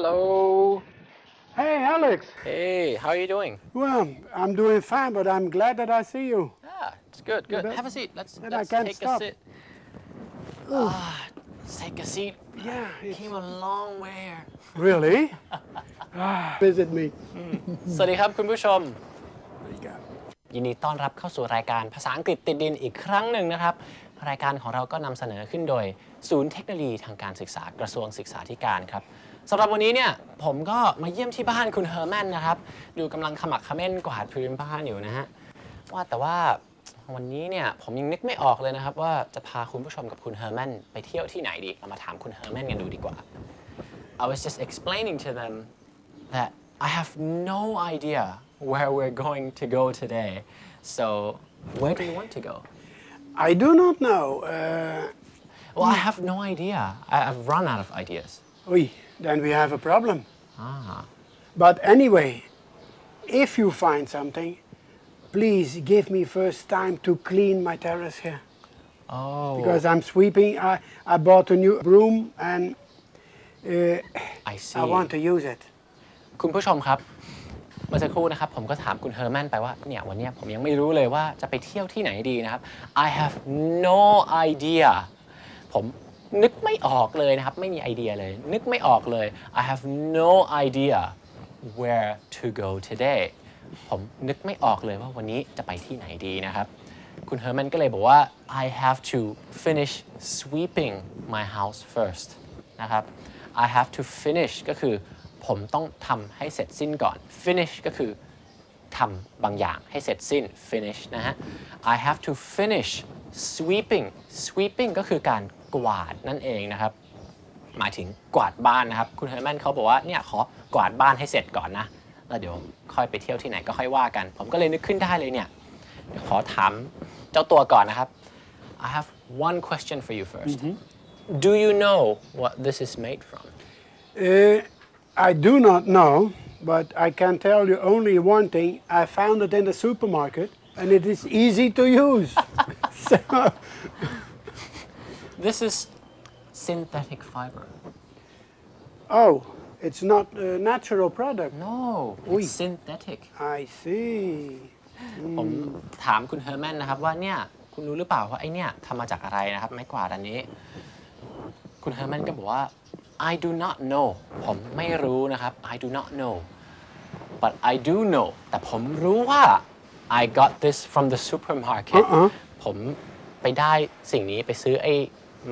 Hello. Hey, Alex. Hey, how are you doing? Well, I'm doing fine, but I'm glad that I see you. Ah, it's good, good. but- Have a seat. Let's, but I let's can't take stop. a sit. Ah, take a seat. Yeah, it's- Came a long way. Really? ah, visit me. สวัสดีครับคุณผู้ชม What you got? ยินดีต้อนรับเข้าสู่รายการภาษาอังกฤษติดดินอีกครั้งหนึ่งนะครับ รายการของเราก็นำเสนอขึ้นโดย ศูนย์เทคโนโลยีทางการศึกษากระทรวงศึกษาธิการครับ สำหรับวันนี้เนี่ยผมก็มาเยี่ยมที่บ้านคุณเฮอร์แมนนะครับ ดูกำลังขมักเขม้นกวาดพื้นบ้านอยู่นะฮะว่าแต่ว่าวันนี้เนี่ยผมยังนึกไม่ออกเลยนะครับ ว่าจะพาคุณผู้ชมกับคุณเฮอร์แมนไปเที่ยวที่ไหนดีเรามาถามคุณเฮอร์แมนกันดูดีกว่า I was just explaining to them that I have no idea where we're going to go today. So, where do you want to go? I do not know. Uh, Well, I have no idea. I, I've run out of ideas. oi, then we have a problem. Ah, But anyway, if you find something, please give me first time to clean my terrace here. oh, Because I'm sweeping. I, I bought a new broom and uh, I see. I want to use it. คุณผู้ชมครับเมื่อสักครู่นะครับ ผมก็ถามคุณเฮอร์แมนไปว่าเนี่ยวันเนี้ยผมยังไม่รู้เลยว่าจะไปเที่ยวที่ไหนดีนะครับ I have no idea ผม นึกไม่ออกเลยนะครับ ไม่มีไอเดียเลย นึกไม่ออกเลย I have no idea where to go today ผมนึกไม่ออกเลยว่าวันนี้จะไปที่ไหนดีนะครับ คุณเฮอร์แมนก็เลยบอกว่า I have to finish sweeping my house first นะครับ I have to finish ก็คือผมต้องทำให้เสร็จสิ้นก่อน finish ก็คือทำบางอย่างให้เสร็จสิ้น finish นะฮะ I have to finish sweeping sweeping ก็คือการ กวาดนั่นเองนะครับ หมายถึงกวาดบ้านนะครับ คุณเฮอร์แมนเขาบอกว่าเนี่ยขอกวาดบ้านให้เสร็จก่อนนะ แล้วเดี๋ยวค่อยไปเที่ยวที่ไหนก็ค่อยว่ากัน ผมก็เลยนึกขึ้นได้เลยเนี่ยเดี๋ยวขอถามเจ้าตัวก่อนนะครับ I have one question for you 1st Do you know what this is made from Uh, I do not know, but I can tell you only one thing. I found it in the supermarket and it is easy to use. so, This is synthetic fiber. oh, it's not a natural product. No, Ui. it's synthetic. I see. ผมถามคุณเฮอร์แมนนะครับว่าเนี่ยคุณรู้หรือเปล่าว่าไอเนี่ยทำมาจากอะไรนะครับไม้กวาดอันนี้ คุณเฮอร์แมนก็บอกว่า I do not know ผมไม่รู้นะครับ I do not know but I do know แต่ผมรู้ว่า I got this from the supermarket อ่าผมไปได้สิ่งนี้ไปซื้อไอ้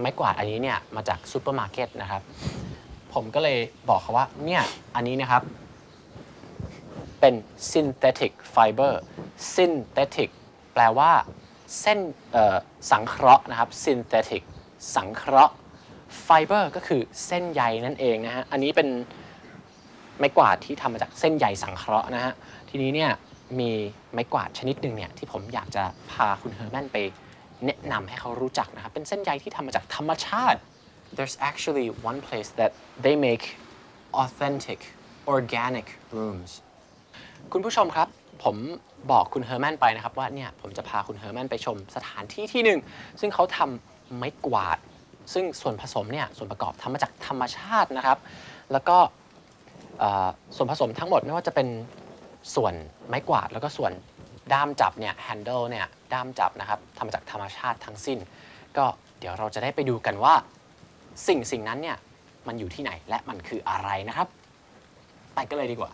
ไม้กวาดอันนี้เนี่ยมาจากซูเปอร์มาร์เก็ตนะครับ ผมก็เลยบอกเขาว่าเนี่ยอันนี้นะครับ เป็น synthetic fiber synthetic แปลว่าเส้นสังเคราะห์นะครับ synthetic สังเคราะห์ fiber ก็คือเส้นใยนั่นเองนะฮะอันนี้เป็นไม้กวาดที่ทำมาจากเส้นใยสังเคราะห์นะฮะทีนี้เนี่ยมีไม้กวาดชนิดหนึ่งเนี่ยที่ผมอยากจะพาคุณเฮอร์แมนไป แนะนำให้เขารู้จักนะครับ เป็นเส้นใยที่ทำมาจากธรรมชาติ There's actually one place that they make authentic organic brooms คุณผู้ชมครับ ผมบอกคุณเฮอร์แมนไปนะครับ ว่าเนี่ยผมจะพาคุณเฮอร์แมนไปชมสถานที่ที่หนึ่ง ซึ่งเขาทำไม้กวาด ซึ่งส่วนผสมเนี่ยส่วนประกอบทำมาจากธรรมชาตินะครับ แล้วก็เอ่อส่วนผสมทั้งหมดไม่ว่าจะเป็นส่วนไม้กวาด แล้วก็ส่วน ด้ามจับเนี่ย handle เนี่ยด้ามจับนะครับทำมาจากธรรมชาติทั้งสิ้น ก็เดี๋ยวเราจะได้ไปดูกันว่า สิ่งสิ่งนั้นเนี่ยมันอยู่ที่ไหนและมันคืออะไรนะครับ ไปกันเลยดีกว่า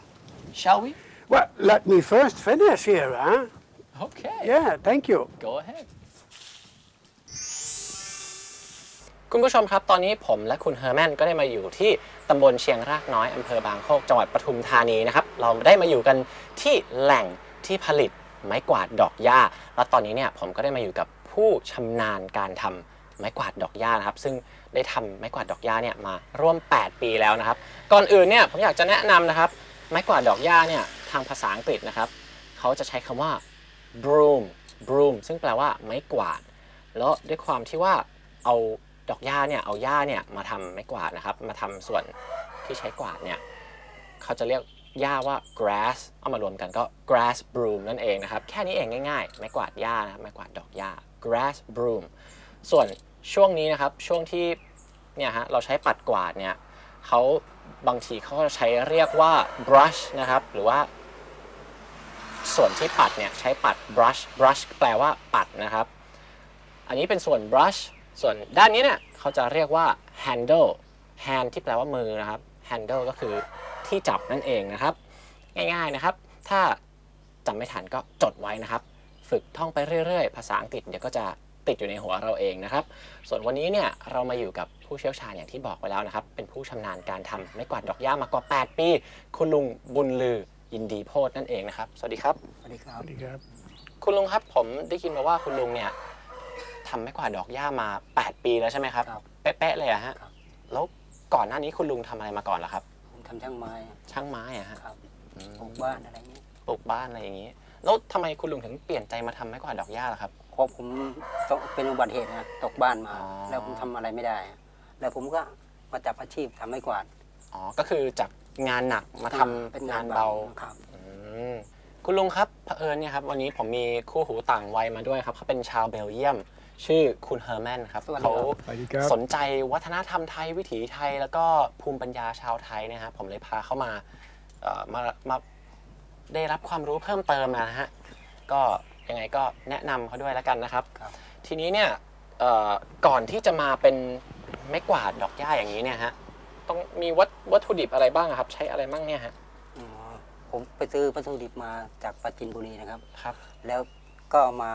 shall we Well, let me first finish here, huh? okay Yeah, thank you. go ahead คุณผู้ชมครับ ตอนนี้ผมและคุณเฮอร์แมนก็ได้มาอยู่ที่ตำบลเชียงรากน้อยอำเภอบางโคกจังหวัดปทุมธานีนะครับ เราได้มาอยู่กันที่แหล่งที่ผลิต ไม้กวาดดอกหญ้า แล้วตอนนี้เนี่ยผมก็ได้มาอยู่กับผู้ชำนาญการทำไม้กวาดดอกหญ้านะครับ ซึ่งได้ทำไม้กวาดดอกหญ้าเนี่ยมาร่วม 8 ปีแล้วนะครับ ก่อนอื่นเนี่ยผมอยากจะแนะนำนะครับ ไม้กวาดดอกหญ้าเนี่ยทางภาษาอังกฤษนะครับเขาจะใช้คำว่า broom broom ซึ่งแปลว่าไม้กวาด แล้วด้วยความที่ว่าเอาดอกหญ้าเนี่ยเอาหญ้าเนี่ยมาทำไม้กวาดนะครับ มาทำส่วนที่ใช้กวาดเนี่ยเขาจะเรียก หญ้าว่า grass เอามารวมกันก็ grass broom นั่นเองนะครับ แค่นี้เองง่ายๆ ไม้กวาดหญ้านะครับไม้กวาดดอกหญ้า grass broom ส่วนช่วงนี้นะครับ ช่วงที่เนี่ยฮะเราใช้ปัดกวาดเนี่ยเขาบางทีเขาก็จะใช้เรียกว่า brush นะครับ หรือว่า ส่วนที่ปัดเนี่ยใช้ปัด brush brush แปลว่าปัดนะครับ อันนี้เป็นส่วน brush ส่วนด้านนี้เนี่ยเขาจะเรียกว่า handle hand ที่แปลว่ามือนะครับ handle ก็คือ ที่จับนั่นเองนะครับ ง่ายๆนะครับ ถ้าจำไม่ทันก็จดไว้นะครับ ฝึกท่องไปเรื่อยๆ ภาษาอังกฤษเดี๋ยวก็จะติดอยู่ในหัวเราเองนะครับ ส่วนวันนี้เนี่ยเรามาอยู่กับผู้เชี่ยวชาญอย่างที่บอกไปแล้วนะครับ เป็นผู้ชำนาญการทำไม้กวาดดอกหญ้ามากว่า 8 ปี คุณลุงบุญลือยินดีโพธนั่นเองนะครับ สวัสดีครับ สวัสดีครับ คุณลุงครับผมได้ยินมาว่าคุณลุงเนี่ยทำไม้กวาดดอกหญ้ามา 8 ปีแล้วใช่ไหมครับครับเป๊ะๆเลยอะฮะครับแล้วก่อนหน้านี้คุณลุงทำอะไรมาก่อนล่ะครับผมทำช่างไม้ช่างไม้อะฮะครับอืมปลูกบ้านอะไรอย่างนี้ปลูกบ้านอะไรอย่างนี้ แล้วทำไมคุณลุงถึงเปลี่ยนใจมาทำไม้กวาดดอกหญ้าล่ะครับ เพราะผมต้องเป็นอุบัติเหตุนะตกบ้านมา อ๋อ แล้วผมทำอะไรไม่ได้ แล้วผมก็มาจับอาชีพทำไม้กวาดอ๋อ ก็คือจากงานหนักมาทำเป็นงานเบา ครับอืมคุณลุงครับเผอิญเนี่ยครับวันนี้ผมมีคู่หูต่างวัยมาด้วยครับเขาเป็นชาวเบลเยียม ชื่อคุณเฮอร์แมนครับสวัสดีเขาครับสวัสดีครับ สนใจวัฒนธรรมไทยวิถีไทย แล้วก็ภูมิปัญญาชาวไทยเนยครับผมเลยพาเขามาเอ่อมามาได้รับความรู้เพิ่มเติมนะฮะก็ยังไงก็แนะนำเขาด้วยแล้วกันนะครับครับ ทีนี้เนี่ยเอ่อก่อนที่จะมาเป็นไม้กวาดดอกหญ้าอย่างนี้เนี่ยฮะต้องมีวัตวัตถุดิบอะไรบ้างอะครับ ใช้อะไรบ้างเนี่ยฮะอ๋อผมไปซื้อวัตถุดิบมาจากปราจีนบุรีนะครับ ครับ แล้วก็มา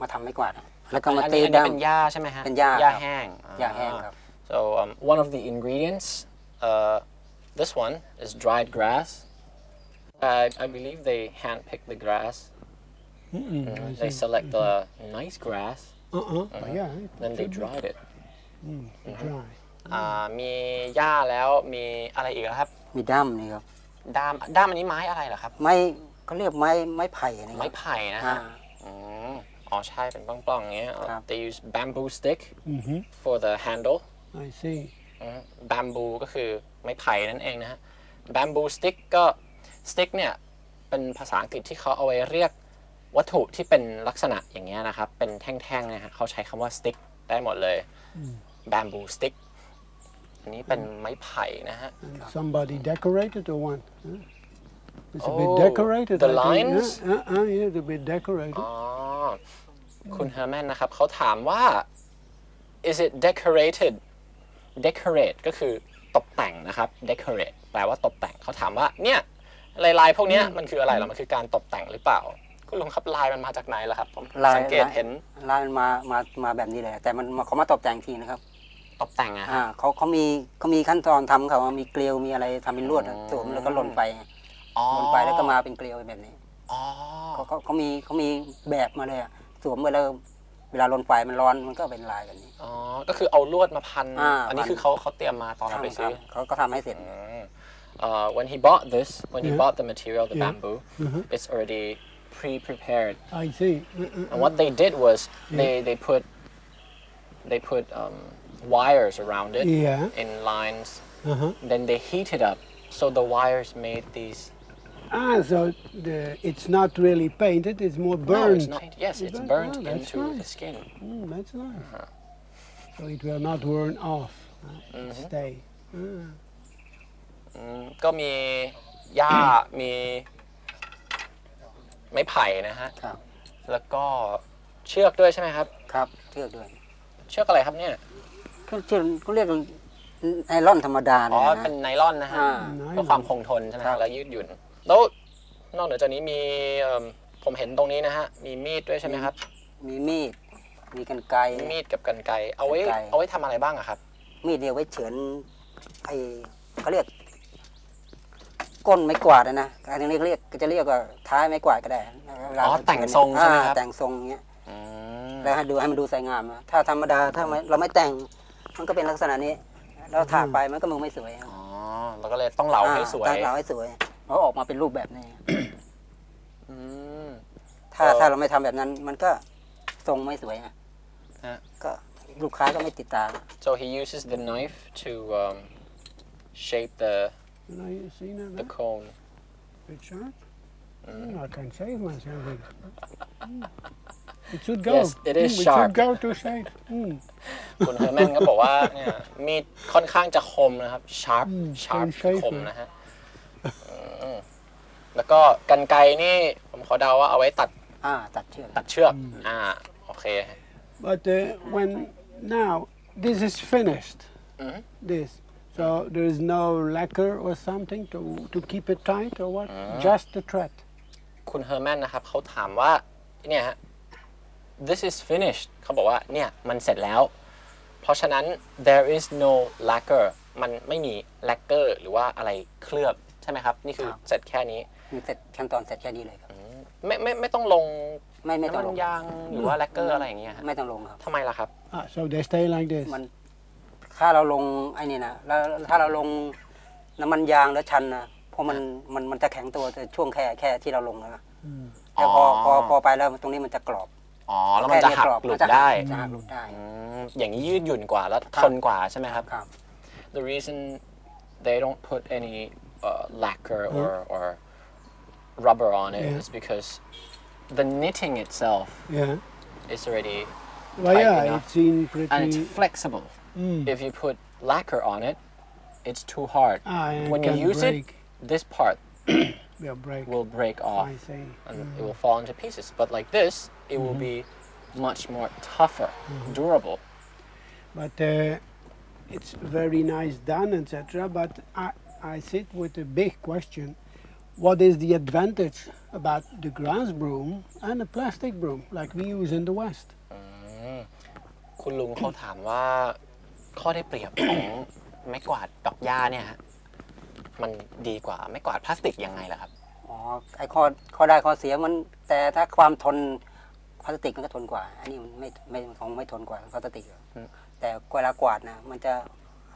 มาทำไม้กวาดอะ แล้วก็มาอันตีนี้อันนี้ด้ามเป็นหญ้าใช่ไหมฮะเป็นหญ้าหญ้าครับแห้งหญ้าแห้งครับ so um, one of the ingredients uh, this one is dried grass I, I believe they hand pick the grass Mm-mm, I they see. select the nice grass Uh-uh. Yeah. then they could be. dried it Mm, dry. อ่ามีหญ้าแล้วมีอะไรอีกแล้วครับ มีด้ามนี่ครับด้ามด้ามอันนี้ไม้อะไรเหรอครับ ไม้เขาเรียกไม้ไม้ไผ่นะคไม้รับ ไผ่นะอ่าฮะอืม อ๋อใช่เป็นปล้องๆอย่างเงี้ย ครับ they use bamboo stick Mm-hmm. for the handle I see. บ a มบูก็คือไม้ไผ่นั่นเองนะฮะ b บ m บูสติ๊กก็สติ๊กเนี่ย เป็นภาษาอังกฤษที่เขาเอาไว้เรียกวัตถุที่เป็นลักษณะอย่างเงี้ยนะครับ เป็นแท่งๆนะฮะเขาใช้คำว่าสติ๊กได้หมดเลย b บ m บูสติ๊กอันนี้เป็นไม้ไผ่นะฮะ And somebody decorated or one? Huh? It's a Oh, bit decorated. the I think, huh? lines? Uh, uh, yeah, it's a bit decorated. อ๋อคุณเฮอร์แมนนะครับเขาถามว่า is it decorated decorate ก็คือตกแต่งนะครับ decorate แปลว่าตกแต่งเขาถามว่าเนี่ยลายลายๆพวกเนี้ยมันคืออะไรเหรอมันคือการตกแต่งหรือเปล่า คุณลุงครับลายมันมาจากไหนล่ะครับผมลายสังเกตเห็นลายมันมามามาแบบนี้เลยแต่มันมาเขามาตบแต่งทีนะครับตกแต่งอะอ่าเขาเขามีเขามีขั้นตอนทำเขาว่ามีเกลียวมีอะไรทำเป็นลวดอะอืม สวมแล้วก็หล่นไป อ๋อหล่นไปแล้วก็มาเป็นเกลียวแบบนี้อ๋อเขาเขาเขามีเขามีแบบมาเลยอะสวมไปแล้วเวลาหล่นไฟมันร้อนมันก็เป็นลายแบบนี้ อ๋อ ก็คือเอาลวดมาพัน อ่าอันนี้พัน คือเขาเขาเตรียมมาตอนเราไปซื้อ ครับเขาก็ทำให้เสร็จ Uh, when he bought this, when he Yeah. bought the material, the Yeah. bamboo, it's already pre-prepared. I see. Uh-uh. And what they did was they they put they put um, wires around it Yeah. in lines. Uh-huh. Then they heat it up, so the wires made these. Ah, so the, it's not really painted, it's more No, burned. it's not. Yes, Is it's that- burnt oh, that's into the nice. skin. Mm, that's nice. Uh-huh. So it will not burn off. uh, Mm-hmm. it Stay. Ah. อืมก็มีหญ้ามีไม้ไผ่นะฮะ ครับ แล้วก็เชือกด้วยใช่ไหมครับ ครับเชือกด้วย เชือกอะไรครับเนี่ยเชือกเชือกเขาเรียกไนล่อนธรรมดาอ๋เนี่อยเป็นนะไนลอนนะฮะอ่าเพื่อความคงทนใช่ไหมครัฮะบและยืดหยุ่น แล้วนอกเหนือจากนี้มีเอิ่มผมเห็นตรงนี้นะฮะ มีมีดด้วยใช่ไหมครับ มีมีด มีกันไกร มีมีดกับกันไกรเอาไว้กรรไกร เอาไว้ทำอะไรบ้างอะครับ มีดเนี่ยไว้เฉือนไอเขาเรียก ก้นไม้กวาดอะนะอันนี้เรียกก็จะเรียกว่าท้ายไม้กวาดก็ได้เวลาอ๋อเราแต่งทรงใช่ไหมครับ อ่าแต่งทรงอย่างเงี้ยอืมแล้วให้ดูให้มันดูสวยงามนะถ้าธรรมดาถ้าไม่เราไม่แต่ง มันก็เป็นลักษณะนี้ เราถากไปมันก็มึงไม่สวยอ๋อเราก็เลยต้องเหลาให้สวย อ่าเราให้สวย เราออกมาเป็นรูปแบบนี้ อืม ถ้าเออถ้าเราไม่ทำแบบนั้น มันก็ทรงไม่สวยนะฮะก็ลูกค้าก็ไม่ติดตาม so he uses the knife to um, shape the You know, you see that? the there? cone Bit sharp. Mm, I can shave myself with it. Mm. It should go. Yes, it is Mm, sharp. It should go to shave. Mm. คุณเฮอร์แมนก็บอกว่าเนี่ยมีดค่อนข้างจะคมนะครับ sharp อืม sharp ใช้คมนะฮะอืม แล้วก็กันไกรนี่ผมขอเดาว่าเอาไว้ตัดอ่าตัดเชือกตัดเชือก อ่า โอเค But uh, when now this is finished, Mhm. this, so there is no lacquer or something to, to keep it tight or what? Just the thread. คุณเฮอร์แมนนะครับเขาถามว่าเนี่ยฮะ this is finished เขาบอกว่าเนี่ยมันเสร็จแล้ว เพราะฉะนั้น there is no lacquer มันไม่มี lacquer หรือว่าอะไรเคลือบ ใช่ไหมครับ นี่คือครับ เสร็จแค่นี้มีเสร็จขั้นตอนเสร็จแค่นี้เลยครับไม่ไม่ไม่ต้องลงไม่ไม่ต้องน้ำลมันงยางหรือว่า lacquer อะไรอย่างเงี้ยฮะไม่ต้องลงครับ ทำไมล่ะครับ Ah, so they stay like this. มันถ้าเราลงไอ้นี่นะแล้วถ้าเราลงน้ำมันยางแล้วชันนะเพราะมันมันมันจะแข็งตัวแต่ช่วงแค่แค่ที่เราลงนะแต่พอพอพอไปแล้วตรงนี้มันจะกรอบอ๋อ แล้วมันจะหักแค่หลุมัดนจะได้จะหักหลุดได้ อืมอย่างนี้ยืดหยุ่นกว่าแล้วครับ ทนกว่าใช่ไหมครับ ครับ the reason they don't put any uh, lacquer or, or rubber on it is Yeah. because the knitting itself Yeah. is already Well, tight yeah, enough it seems pretty. and it's flexible. Mm. If you put lacquer on it, it's too hard. Ah, when you use break. it, this part Yeah, break. will break off and it will fall into pieces. But like this, it will be much more tougher, durable. But uh, it's very nice done, etc. But I, I sit with a big question: What is the advantage about the grass broom and a plastic broom like we use in the West? คุณลุงเขาถามว่าข้อได้เปรียบของ ไม้กวาดดอกหญ้าเนี่ยฮะมันดีกว่าไม้กวาดพลาสติกยังไงล่ะครับ อ๋อไอ้ข้อข้อได้ข้อเสียมัน แต่ถ้าความทนพลาสติกมันก็ทนกว่า อันนี้มันไม่ไม่คงไม่ทนกว่าพลาสติกหรอกอืม แต่เวลากวาดนะมันจะ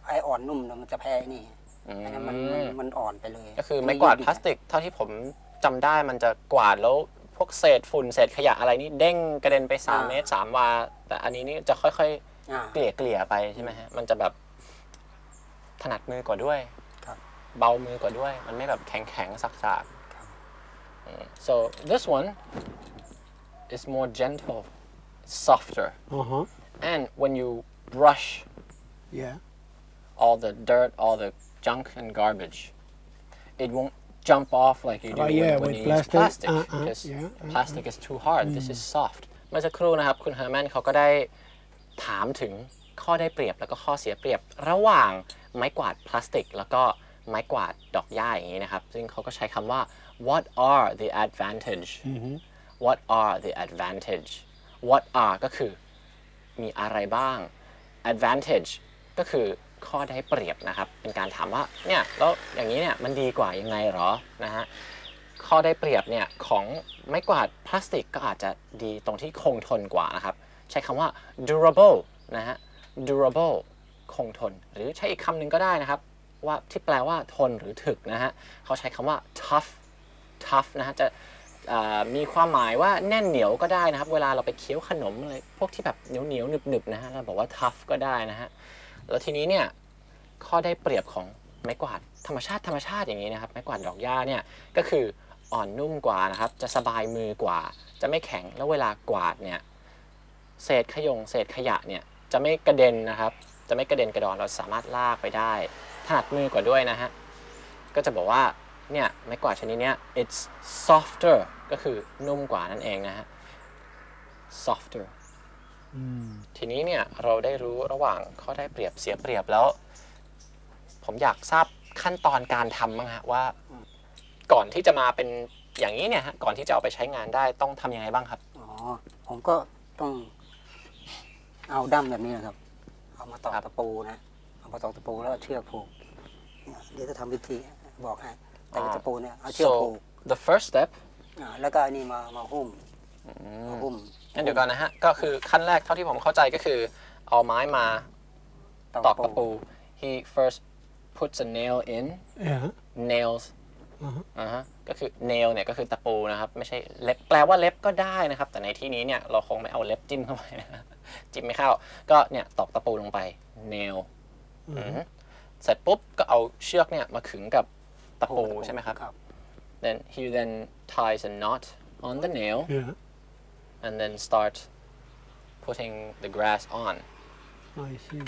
ไอ้อ่อนนุ่มนะมันจะแพ้ไอ้นี่ อือันนั้นมันมมันมันอ่อนไปเลยก็คือไม้กวาดพลาสติกเท่าที่ผมจำได้มันจะกวาดแล้วพวกเศษฝุ่นเศษขยะอะไรนี่เด้งกระเด็นไป 3 เมตร 3 วา แต่อันนี้นี่จะค่อยอ่า ๆ เกลี่ยเกลี่ยไปใช่ไหมฮะมันจะแบบถนัดมือกว่าด้วยครับ เบามือกว่าด้วย มันไม่แบบแข็งแข็งๆสักๆอืม so this one is more gentle softer Uh huh. and when you brush Yeah. all the dirt, all the junk and garbage, it won't jump off like you do Oh, when, yeah, when with you plastic. use plastic Uh-uh, because yeah, uh-uh. plastic is too hard. This is soft. เมื่อสักครู่นะครับคุณเฮอร์แมนเขาก็ได้ถามถึงข้อได้เปรียบแล้วก็ข้อเสียเปรียบระหว่างไม้กวาดพลาสติก แล้วก็ไม้กวาดดอกหญ้าอย่างนี้นะครับ ซึ่งเขาก็ใช้คำว่า what are the advantage what are the advantage what are ก็คือมีอะไรบ้าง advantage ก็คือ ข้อได้เปรียบนะครับ เป็นการถามว่าเนี่ยแล้วอย่างนี้เนี่ยมันดีกว่ายังไงหรอนะฮะข้อได้เปรียบเนี่ยของไม้กวาดพลาสติกก็อาจจะดีตรงที่คงทนกว่านะครับ ใช้คำว่า durable นะฮะ durable คงทน หรือใช้อีกคำหนึ่งก็ได้นะครับ ว่าที่แปลว่าทนหรือถึกนะฮะเขาใช้คำว่า tough tough นะฮะจะมีความหมายว่าแน่นเหนียวก็ได้นะครับ เวลาเราไปเคี้ยวขนมอะไรพวกที่แบบเหนียวเหนียวหนึบหนึบนะฮะเราบอกว่า tough ก็ได้นะฮะ แล้วทีนี้เนี่ยข้อได้เปรียบของไม้กวาดธรรมชาติธรรมชาติอย่างนี้นะครับไม้กวาดดอกหญ้าเนี่ยก็คืออ่อนนุ่มกว่านะครับ จะสบายมือกว่า จะไม่แข็งแล้วเวลากวาดเนี่ยเศษขยงเศษขยะเนี่ยจะไม่กระเด็นนะครับ จะไม่กระเด็นกระดอนเราสามารถลากไปได้ถนัดมือกว่าด้วยนะฮะก็จะบอกว่าเนี่ยไม้กวาดชนิดเนี้ย it's softer ก็คือนุ่มกว่านั่นเองนะฮะ softer ทีนี้เนี่ยเราได้รู้ระหว่างข้อได้เปรียบเสียเปรียบแล้ว ผมอยากทราบขั้นตอนการทำบ้างฮะว่า ก่อนที่จะมาเป็นอย่างนี้เนี่ยฮะก่อนที่จะเอาไปใช้งานได้ต้องทำยังไงบ้างครับ อ๋อ ผมก็ต้องเอาดั้มแบบนี้นะครับ เอามาตอกครับ ตะปูนะ เอามาตอกตะปูแล้วเอาเชือกผูกเนี่ยเดี๋ยวจะทำวิธีบอกให้แต่ตะปูเนี่ยเอาเชือก so ผูก the first step อ่าแล้วก็อันนี้มามาหุ้มมาหุ้ม งั้นเดี๋ยวก่อนนะฮะ ก็คือขั้นแรกเท่าที่ผมเข้าใจก็คือ เอาไม้มาตอกตะปู he first puts a nail in Yeah. nails อือฮึอ่าฮะก็คือ nail เนี่ยก็คือตะปูนะครับ ไม่ใช่เล็บแปลว่าเล็บก็ได้นะครับ แต่ในที่นี้เนี่ยเราคงไม่เอาเล็บจิ้มเข้าไปนะจิ้มไม่เข้า ก็เนี่ยตอกตะปูลงไป nail อือฮึเสร็จปุ๊บก็เอาเชือกเนี่ยมาขึงกับตะปูใช่ไหมครับ ครับ then he then ties a knot on the nail Yeah. And then start putting the grass on I see.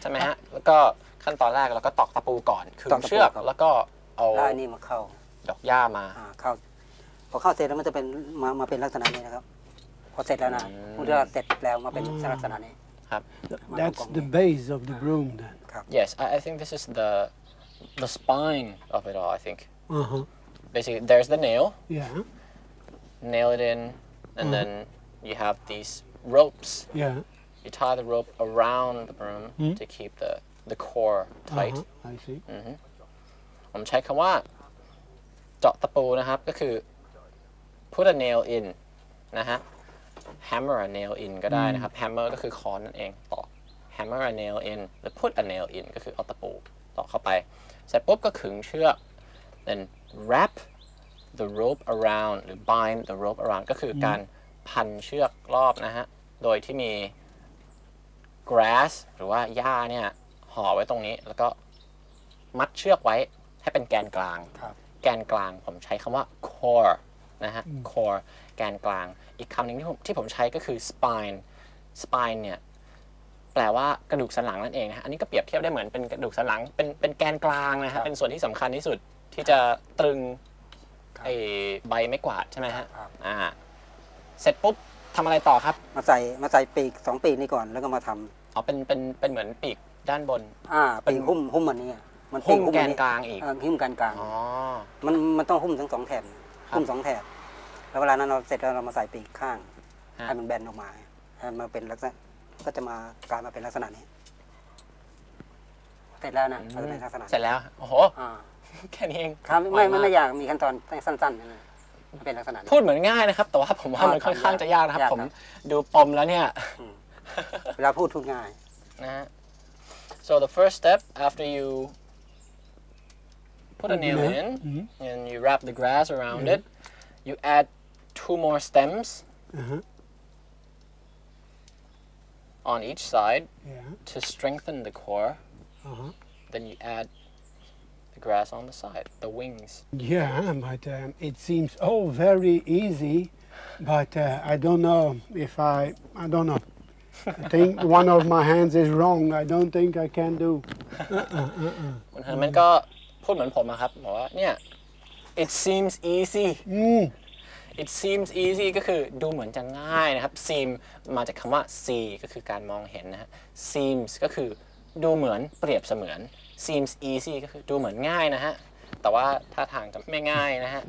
ใช่ไหมฮะ แล้วก็ขั้นตอนแรกเราก็ตอกตะปูก่อนขึตองกตะปูเชือกครับ แล้วก็เอาแล้วอันนี้มาเข้าดอกหญ้ามา อ่าเข้าพอเข้าเสร็จแล้วมันจะเป็นมามาเป็นลักษณะนี้นะครับ พอเสร็จแล้วนะอืมเมื่อเราเสร็จแล้วมาเป็นลักษณะนี้ ครับ That's the base of the broom then. yes I, I think this is the the spine of it all I think Uh huh. basically there's the nail Yeah. nail it in and then you have these ropes Yeah. you tie the rope around the broom Mm. to keep the the core tight Uh-huh. I see. อือฮึผมใช้คำว่า เจาะตะปูนะครับ ก็คือ put a nail in นะฮะ hammer a nail in ก็ได้นะครับ hammer ก็คือค้อนนั่นเองตอก hammer a nail in หรือ put a nail in ก็คือเอาตะปูตอกเข้าไป เสร็จปุ๊บก็ขึงเชือก then wrap the rope around หรือ bind the rope around ก็คือการพันเชือกรอบนะฮะ โดยที่มี grass หรือว่าหญ้าเนี่ยห่อไว้ตรงนี้ แล้วก็มัดเชือกไว้ให้เป็นแกนกลางครับแกนกลางผมใช้คำว่า core นะฮะ core แกนกลาง อีกคำหนึ่งที่ผมที่ผมใช้ก็คือ spine spine เนี่ยแปลว่ากระดูกสันหลังนั่นเองนะฮะ อันนี้ก็เปรียบเทียบได้เหมือนเป็นกระดูกสันหลัง เป็นเป็นแกนกลางนะครัฮะบเป็นส่วนที่สำคัญที่สุดที่จะตรึงครับ ไอ้ใบไม้กวาดใช่ไหมฮะครับ อ่าเสร็จปุ๊บทำอะไรต่อครับมาใส่มาใส่ปีกสองปีกนี่ก่อนแล้วก็มาทำอ๋อเป็นเป็นเป็นเหมือนปีกด้านบน อ่าเป็นปีกหุ้มหุ้มมันนี่อะมันหุ้มปีแกอันกลางอีก เหุ้มแกนกลางอ๋อ มันมันต้องหุ้มทั้งสองแถบครับหุ้มสองแถบแล้วเวลานั้นเราเสร็จแล้วเรามาใส่ปีกข้างฮะ ให้มันแบนออกมาให้มันเป็นลักษณะก็จะมากลายมาเป็นลักษณะนี้ เสร็จแล้วนะมันจะเป็นลักษณะเสร็จแล้ว โอ้โห อ่า แค่นี้เองครับไม่ไวไม่มากไม่อยากมีขั้นตอนสั้นๆนะมันเป็นลักษณะนี้ พูดเหมือนง่ายนะครับ แต่ว่าผมว่ามันค่อนข้างจะยากนะครับ ยากผมครับดูปมแล้วเนี่ยเวลาพูดพูดง่าย นะฮะ so the first step after you put a nail nail. in Mhm. and you wrap the grass around it you add two more stems Uh-huh. on each side Yeah. to strengthen the core Uh-huh. then you add the grass on the side the wings Yeah, but um, it seems all very easy, but uh, I don't know if I, I don't know. I think one of my hands is wrong. I don't think I can do. คุณเฮอร์แมนก็พูดเหมือนผมอะครับบอกว่าเนี่ย it seems easy Mm. it seems easy ก็คือดูเหมือนจะง่ายนะครับ seem มาจากคำว่า see ก็คือการมองเห็นนะฮะ seems ก็คือดูเหมือนเปรียบเสมือน seems easy ก็คือดูเหมือนง่ายนะฮะ แต่ว่าท่าทางจะไม่ง่ายนะฮะ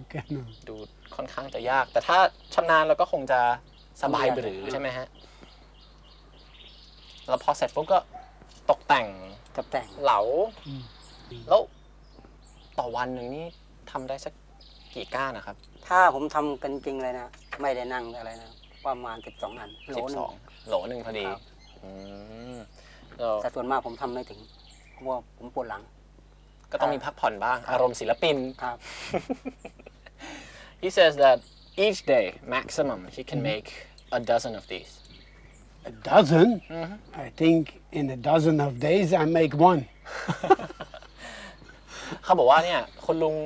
Okay, no. ดูค่อนข้างจะยาก แต่ถ้าชำนาญเราก็คงจะสบายหรือใช่ไหมฮะ แล้วพอเสร็จปุ๊บก็ตกแต่งตกแต่งเหลา แล้วต่อวันหนึ่งนี่ทำได้สักกี่ก้านนะครับถ้าผมทำกันจริงเลยนะ ไม่ได้นั่งอะไรนะ ประมาณ 12 อันโหลสิบหสนึ่องงโหลหนึ่งพอดี ครับอืมก็แต่ส่วนมากผมทำไม่ถึง เพราะว่าผมปวดหลัง ก็ต้องมีพักผ่อนบ้าง อารมณ์ศิลปิน ครับ he says that each day maximum he can make a dozen of these A dozen? I think in a dozen of days I make one. เขาบอกว่าเนี่ยคุณลุง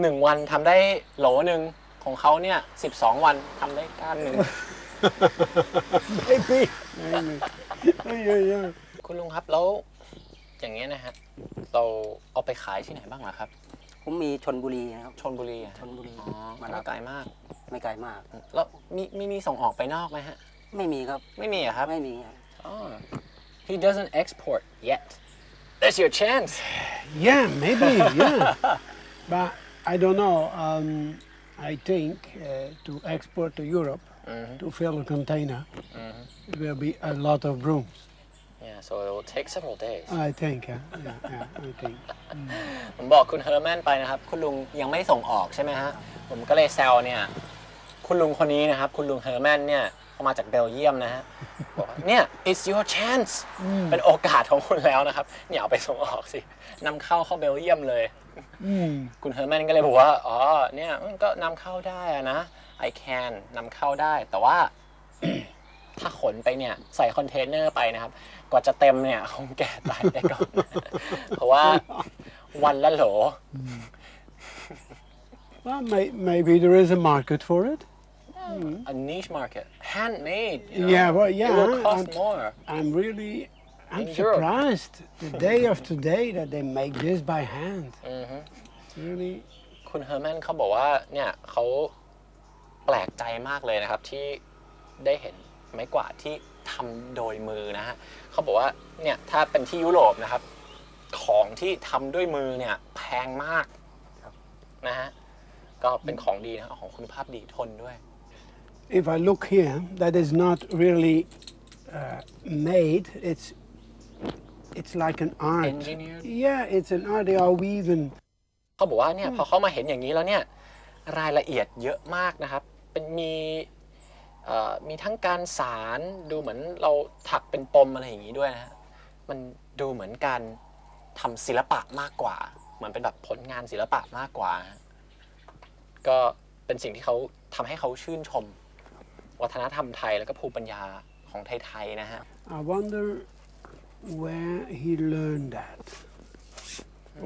หนึ่งวันทำได้โหลหนึ่งของเขาเนี่ยสิบสองวันทำได้ก้านหนึ่ง Maybe. Maybe. yeah, yeah. คุณลุงครับแล้ว อย่างเงี้ยนะฮะเราเอาไปขายที่ไหนบ้างล่ะครับผมมีชนบุรีนะครับ ชนบุรีอะชนบุรีอ๋อมาไม่รับไกลมาก ไม่ไกลมาก แล้วมีมีมีส่งออกไปนอกไหมฮะ ไม่มีครับ ไม่มีอะครับ ไม่มี Oh, he doesn't export yet. That's your chance. Yeah, maybe, yeah. but I don't know. Um, I think uh, to export to Europe to fill a container, it will be a lot of brooms. Yeah so it will take several days I think. Uh, yeah, yeah, I think. ผมบอกคุณเฮอร์แมนไปนะครับ คุณลุงยังไม่ส่งออกใช่ไหมฮะ ผมก็เลยแซวเนี่ย คุณลุงคนนี้นะครับ คุณลุงเฮอร์แมนเนี่ยเขามาจากเบลเยียมนะฮะบอกว่าเนี่ย it's your chance เป็นโอกาสของคุณแล้วนะครับเนี่ยเอาไปส่งออกสินำเข้าเข้าเบลเยียมเลย Mm. คุณเฮอร์แมนก็เลยบอกว่า อ๋อ เนี่ยมันก็นำเข้าได้อะนะ I can นำเข้าได้ แต่ว่า ถ้าขนไปเนี่ย ใส่คอนเทนเนอร์ไปนะครับ กว่าจะเต็มเนี่ยคงแก่ตายได้ก่อน เพราะว่าวันละโหล Well, may, maybe there is a market for it. a niche market handmade you know, Yeah, well, it yeah, will cost I'm- more I'm really, I'm In Europe. surprised the day of today that they make this by hand. Really, คุณเฮอร์แมนเขาบอกว่าเนี่ยเขาแปลกใจมากเลยนะครับที่ได้เห็นไม้กวาดที่ ทำโดยมือนะฮะเขาบอกว่าเนี่ยถ้าเป็นที่ยุโรปนะครับ ของที่ทำด้วยมือเนี่ยแพงมากนะฮะก็เป็นของดีนะของคุณภาพดีทนด้วย if I look here, that is not really uh, made. It's, it's like an art. Engineered? Yeah, it's an art. They are weaving. เขาบอกว่าเนี่ยพอเขามาเห็นอย่างนี้แล้วเนี่ยรายละเอียดเยอะมากนะครับ เป็นมีเอ่อ มีทั้งการสารดูเหมือนเราถักเป็นปมอะไรอย่างนี้ด้วยนะฮะมันดูเหมือนการทำศิลปะมากกว่า เหมือนเป็นแบบผลงานศิลปะมากกว่าฮะก็เป็นสิ่งที่เขาทำให้เขาชื่นชม วัฒนธรรมไทยแล้วก็ภูมิปัญญาของไทยๆนะฮะ I wonder where he learned that.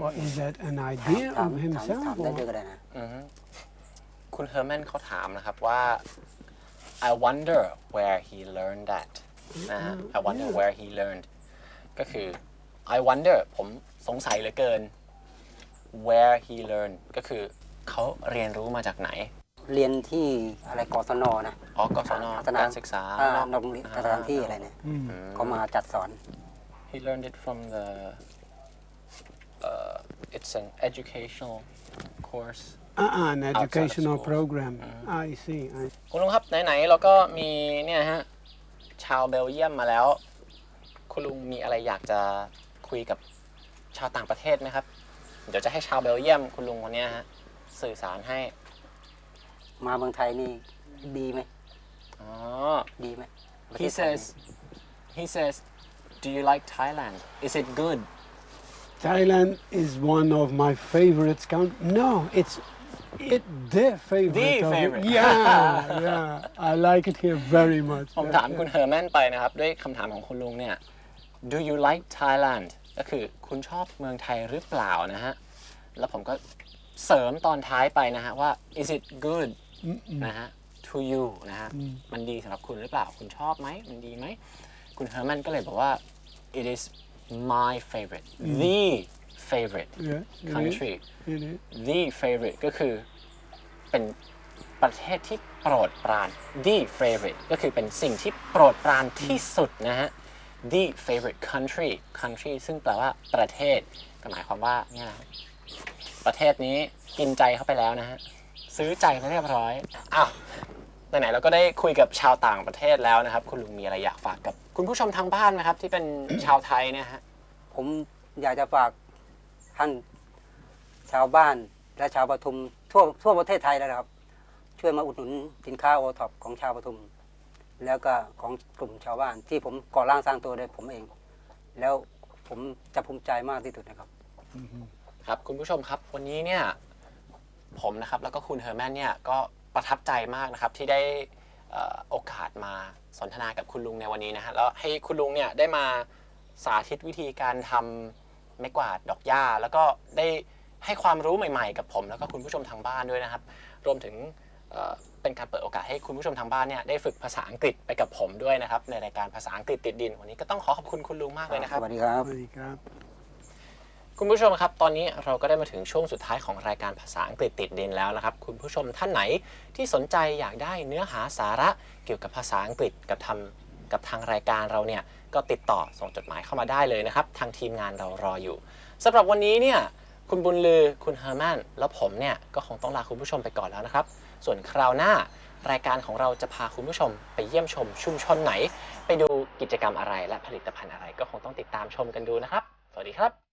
Or is that an ถาม idea ถาม of ถาม himself? ถามได้ or- ด้วยก็ได้นะคุณเฮอร์แมนเขาถามนะครับว่า I wonder where he learned that นะฮะ I wonder where he learned ก็คือ I wonder ผมสงสัยเหลือเกิน where he learned ก็คือเขาเรียนรู้มาจากไหน เรียนที่อะไรกศนนะอ๋อกศนพัฒนาการศึกษาอ่านอกโรงเรียนสถานที่อะไรเนี่ยเขามาจัดสอน He learned it from the uh, it's an educational course Uh-uh, an Outside of educational schools. program. I see. I คุณลุงครับไหนๆเราก็มีเนี่ยฮะชาวเบลเยียมมาแล้ว คุณลุงมีอะไรอยากจะคุยกับชาวต่างประเทศไหมครับ เดี๋ยวจะให้ชาวเบลเยียมคุณลุงคนเนี้ยฮะสื่อสารให้มาเมืองไทยนี่ดีไหมอ๋อ ดีไหมประเท he ศไทย says he says do you like Thailand is it good Thailand is one of my favorites. Count? No, it's it the favorite. The of it. favorite. Yeah, yeah. I like it here very much. ผมถามคุณเฮอร์แมนไปนะครับ ด้วยคำถามของคุณลุงเนี่ย do you like Thailand ก็คือคุณชอบเมืองไทยหรือเปล่านะฮะ แล้วผมก็เสริมตอนท้ายไปนะฮะว่า is it good นะฮะ to you นะฮะ มันดีสำหรับคุณหรือเปล่า คุณชอบไหม มันดีไหม คุณเฮอร์แมนก็เลยบอกว่า it is my favorite the favorite Yes, it is. country It is. the favorite ก็คือเป็นประเทศที่โปรดปราน the favorite ก็คือเป็นสิ่งที่โปรดปรานที่สุดนะฮะ the favorite country country ซึ่งแปลว่าประเทศก็หมายความว่าเนี่ยนะประเทศนี้กินใจเข้าไปแล้วนะฮะซื้อใจไปเรียบร้อยอ้าวไหนๆเราก็ได้คุยกับชาวต่างประเทศแล้วนะครับ คุณลุงมีอะไรอยากฝากกับ คุณผู้ชมทางบ้านนะครับที่เป็นชาวไทยเนี่ยฮะผมอยากจะฝาก ท่านชาวบ้านและชาวปทุมทั่วทั่วประเทศไทยแล้วนะครับ ช่วยมาอุดหนุนสินค้าโอท็อปของชาวปทุม แล้วก็ของกลุ่มชาวบ้านที่ผมก่อร่างสร้างตัวโดยผมเอง แล้วผมจะภูมิใจมากที่สุดนะครับ ครับคุณผู้ชมครับวันนี้เนี่ยผมนะครับแล้วก็คุณเฮอร์แมนเนี่ยก็ประทับใจมากนะครับที่ได้เอ่อโอกาสมาสนทนากับคุณลุงในวันนี้นะฮะแล้วให้คุณลุงเนี่ยได้มาสาธิตวิธีการทำ ไม้กวาดดอกหญ้า แล้วก็ได้ให้ความรู้ใหม่ๆ กับผม แล้วก็คุณผู้ชมทางบ้านด้วยนะครับ รวมถึงเอ่อเป็นการเปิดโอกาสให้คุณผู้ชมทางบ้านเนี่ยได้ฝึกภาษาอังกฤษไปกับผมด้วยนะครับ ในรายการภาษาอังกฤษติดดินวันนี้ก็ต้องขอขอบคุณคุณลุงมากเลยนะครับ สวัสดีครับ Very good. คุณผู้ชมครับ ตอนนี้เราก็ได้มาถึงช่วงสุดท้ายของรายการภาษาอังกฤษติดดินแล้วนะครับ คุณผู้ชมท่านไหนที่สนใจอยากได้เนื้อหาสาระเกี่ยวกับภาษาอังกฤษกับทำ กับทางรายการเราเนี่ยก็ติดต่อส่งจดหมายเข้ามาได้เลยนะครับ ทางทีมงานเรารออยู่สำหรับวันนี้เนี่ยคุณบุญลือคุณเฮอร์แมนแล้วผมเนี่ยก็คงต้องลาคุณผู้ชมไปก่อนแล้วนะครับ ส่วนคราวหน้ารายการของเราจะพาคุณผู้ชมไปเยี่ยมชมชุมชนไหน ไปดูกิจกรรมอะไรและผลิตภัณฑ์อะไรก็คงต้องติดตามชมกันดูนะครับ สวัสดีครับ